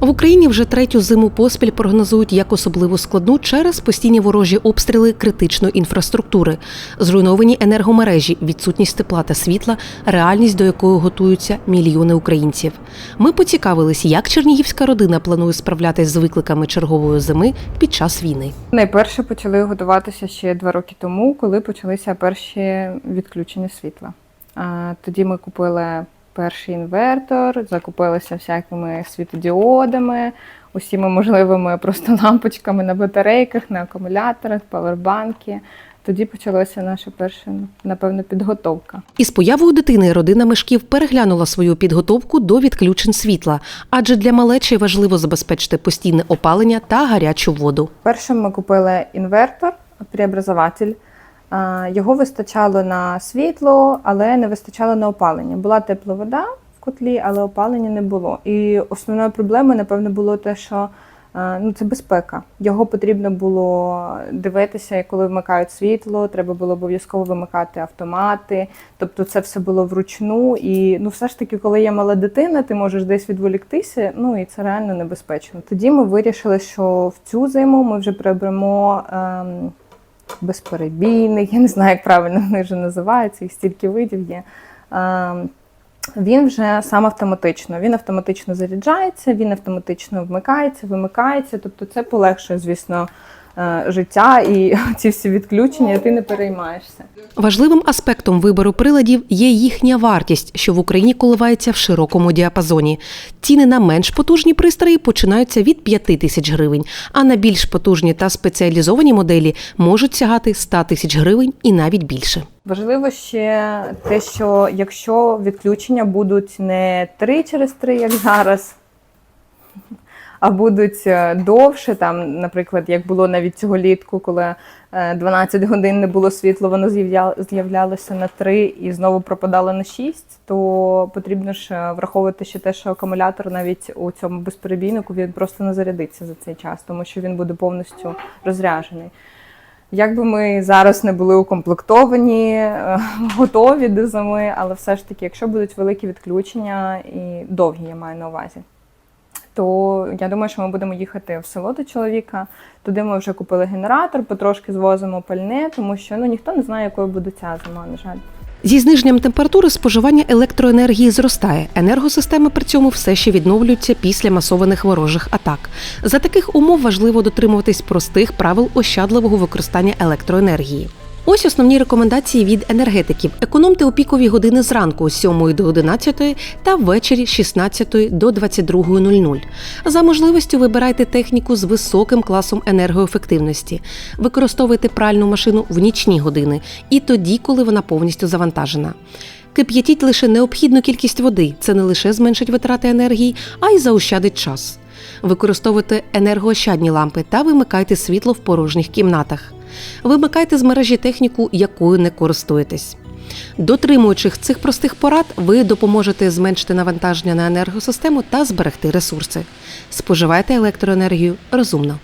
Україні вже третю зиму поспіль прогнозують як особливо складну через постійні ворожі обстріли критичної інфраструктури, зруйновані енергомережі, відсутність тепла та світла, реальність до якої готуються мільйони українців. Ми поцікавились, як чернігівська родина планує справлятись з викликами чергової зими під час війни. Найперше почали готуватися ще два роки тому, коли почалися перші відключення світла. А, Тоді ми купили перший інвертор, закупилися всякими світодіодами, усіма можливими просто лампочками на батарейках, на акумуляторах, павербанки. Тоді почалася наша перша, напевно, підготовка. Із появою дитини родина мешків переглянула свою підготовку до відключень світла, адже для малечі важливо забезпечити постійне опалення та гарячу воду. Першим ми купили інвертор, преобразователь. Його вистачало на світло, але не вистачало на опалення. Була тепла вода в котлі, але опалення не було. І основною проблемою, напевно, було те, що ну, це безпека. Його потрібно було дивитися, коли вмикають світло, треба було обов'язково вимикати автомати. Тобто це все було вручну. І ну, все ж таки, коли є мала дитина, ти можеш десь відволіктися, ну і це реально небезпечно. Тоді ми вирішили, що в цю зиму ми вже приберемо. Ем, безперебійник, я не знаю, як правильно вони вже називаються, їх стільки видів є. Він вже сам автоматично. Він автоматично заряджається, він автоматично вмикається, вимикається. Тобто це полегшує, звісно, життя і ці всі відключення, ти не переймаєшся. Важливим аспектом вибору приладів є їхня вартість, що в Україні коливається в широкому діапазоні. Ціни на менш потужні пристрої починаються від 5 тисяч гривень, а на більш потужні та спеціалізовані моделі можуть сягати 100 тисяч гривень і навіть більше. Важливо ще те, що якщо відключення будуть не 3 через 3, як зараз, а будуть е, довше, там, наприклад, як було навіть цього літку, коли е, 12 годин не було світла, воно з'являлося на 3 і знову пропадало на 6, то потрібно ж е, враховувати ще те, що акумулятор навіть у цьому безперебійнику він просто не зарядиться за цей час, тому що він буде повністю розряджений. Як би ми зараз не були укомплектовані, е, готові до зими, але все ж таки, якщо будуть великі відключення і довгі, я маю на увазі, то я думаю, що ми будемо їхати в село до чоловіка. Туди ми вже купили генератор, потрошки звозимо пальне, тому що ну ніхто не знає, якою буде ця зима, на жаль. Зі зниженням температури споживання електроенергії зростає. Енергосистеми при цьому все ще відновлюються після масованих ворожих атак. За таких умов важливо дотримуватись простих правил ощадливого використання електроенергії. Ось основні рекомендації від енергетиків: економте у пікові години зранку з 7 до 11 та ввечері з 16 до 22.00. За можливістю вибирайте техніку з високим класом енергоефективності. Використовуйте пральну машину в нічні години і тоді, коли вона повністю завантажена. Кип'ятіть лише необхідну кількість води. Це не лише зменшить витрати енергії, а й заощадить час. Використовуйте енергоощадні лампи та вимикайте світло в порожніх кімнатах. Вимикайте з мережі техніку, якою не користуєтесь. Дотримуючись цих простих порад, ви допоможете зменшити навантаження на енергосистему та зберегти ресурси. Споживайте електроенергію розумно.